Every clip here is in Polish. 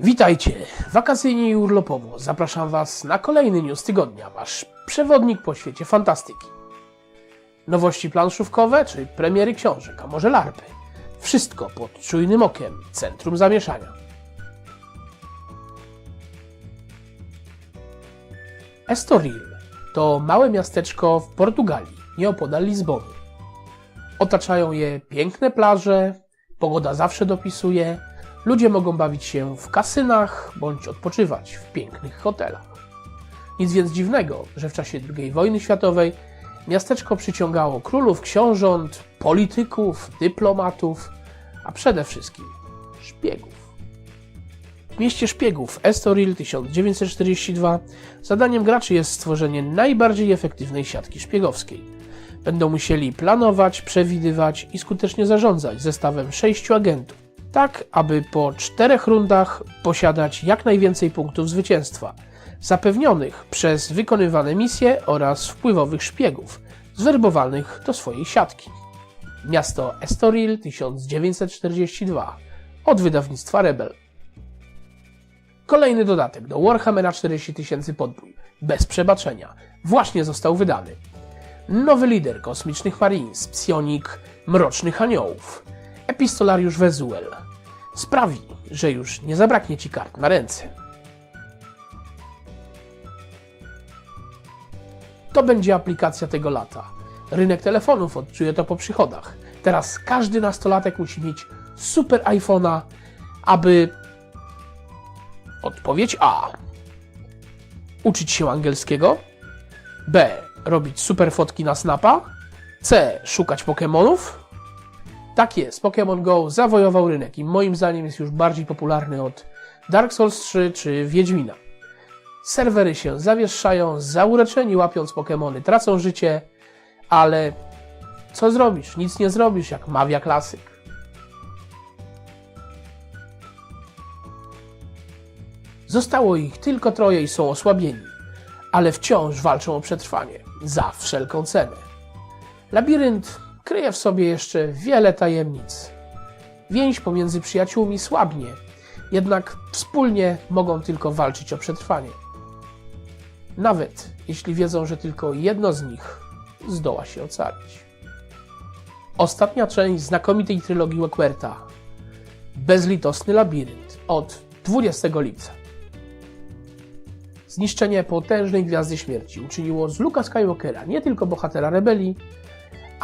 Witajcie! Wakacyjnie i urlopowo zapraszam Was na kolejny news tygodnia, Wasz przewodnik po świecie fantastyki. Nowości planszówkowe czy premiery książek, a może larpy. Wszystko pod czujnym okiem Centrum Zamieszania. Estoril to małe miasteczko w Portugalii, nieopodal Lizbony. Otaczają je piękne plaże, pogoda zawsze dopisuje, ludzie mogą bawić się w kasynach bądź odpoczywać w pięknych hotelach. Nic więc dziwnego, że w czasie II wojny światowej miasteczko przyciągało królów, książąt, polityków, dyplomatów, a przede wszystkim szpiegów. W mieście szpiegów Estoril 1942 zadaniem graczy jest stworzenie najbardziej efektywnej siatki szpiegowskiej. Będą musieli planować, przewidywać i skutecznie zarządzać zestawem sześciu agentów, tak aby po czterech rundach posiadać jak najwięcej punktów zwycięstwa, zapewnionych przez wykonywane misje oraz wpływowych szpiegów, zwerbowanych do swojej siatki. Miasto Estoril 1942 od wydawnictwa Rebel. Kolejny dodatek do Warhammera 40 tysięcy podbój, bez przebaczenia, właśnie został wydany. Nowy lider kosmicznych Marines, psionik Mrocznych Aniołów, epistolariusz Wezuel, sprawi, że już nie zabraknie ci kart na ręce. To będzie aplikacja tego lata. Rynek telefonów odczuje to po przychodach. Teraz każdy nastolatek musi mieć super iPhone'a, aby Odpowiedź A. Uczyć się angielskiego. B. Robić super fotki na Snapa. C. Szukać Pokémonów. Tak jest, Pokémon Go zawojował rynek i moim zdaniem jest już bardziej popularny od Dark Souls 3 czy Wiedźmina. Serwery się zawieszają, zaureczeni łapiąc Pokémony, tracą życie, ale co zrobisz? Nic nie zrobisz, jak mawia klasyk. Zostało ich tylko troje i są osłabieni, ale wciąż walczą o przetrwanie, za wszelką cenę. Labirynt kryje w sobie jeszcze wiele tajemnic. Więź pomiędzy przyjaciółmi słabnie, jednak wspólnie mogą tylko walczyć o przetrwanie. Nawet jeśli wiedzą, że tylko jedno z nich zdoła się ocalić. Ostatnia część znakomitej trylogii Wequerta. Bezlitosny labirynt od 20 lipca. Zniszczenie potężnej Gwiazdy Śmierci uczyniło z Luka Skywalkera nie tylko bohatera rebelii,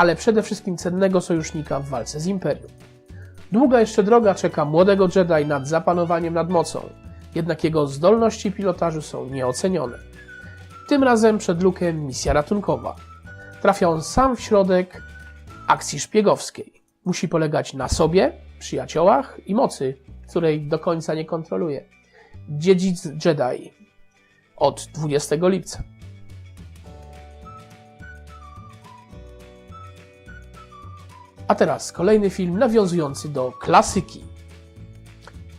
ale przede wszystkim cennego sojusznika w walce z Imperium. Długa jeszcze droga czeka młodego Jedi nad zapanowaniem nad mocą, jednak jego zdolności pilotażu są nieocenione. Tym razem przed Lukiem misja ratunkowa. Trafia on sam w środek akcji szpiegowskiej. Musi polegać na sobie, przyjaciołach i mocy, której do końca nie kontroluje. Dziedzic Jedi od 20 lipca. A teraz kolejny film nawiązujący do klasyki.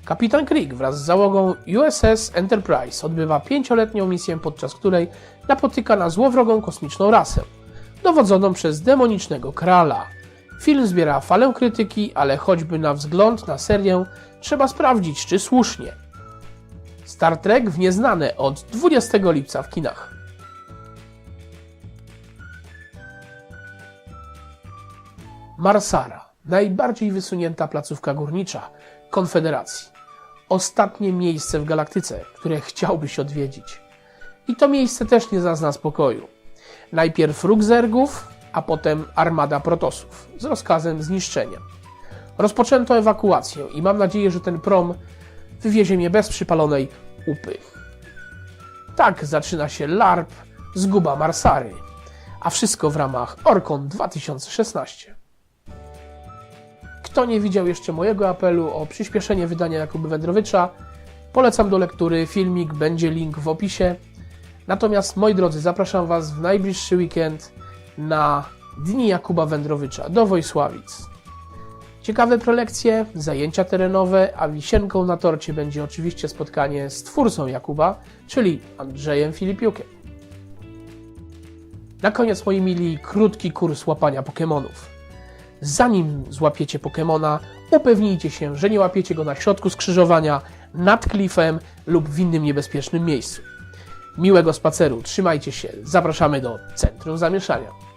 Kapitan Krieg wraz z załogą USS Enterprise odbywa pięcioletnią misję, podczas której napotyka na złowrogą kosmiczną rasę, dowodzoną przez demonicznego Krala. Film zbiera falę krytyki, ale choćby na wzgląd na serię trzeba sprawdzić, czy słusznie. Star Trek w Nieznane od 20 lipca w kinach. Marsara, najbardziej wysunięta placówka górnicza Konfederacji. Ostatnie miejsce w galaktyce, które chciałbyś odwiedzić. I to miejsce też nie zazna spokoju. Najpierw róg zergów, a potem armada protosów z rozkazem zniszczenia. Rozpoczęto ewakuację i mam nadzieję, że ten prom wywiezie mnie bez przypalonej upy. Tak zaczyna się LARP Zguba Marsary, a wszystko w ramach Orkon 2016. Kto nie widział jeszcze mojego apelu o przyspieszenie wydania Jakuby Wędrowicza, polecam do lektury, filmik, będzie link w opisie. Natomiast moi drodzy, zapraszam Was w najbliższy weekend na Dni Jakuba Wędrowicza do Wojsławic. Ciekawe prelekcje, zajęcia terenowe, a wisienką na torcie będzie oczywiście spotkanie z twórcą Jakuba, czyli Andrzejem Filipiukiem. Na koniec, moi mili, krótki kurs łapania Pokémonów. Zanim złapiecie Pokémona, upewnijcie się, że nie łapiecie go na środku skrzyżowania, nad klifem lub w innym niebezpiecznym miejscu. Miłego spaceru, trzymajcie się, zapraszamy do centrum zamieszania.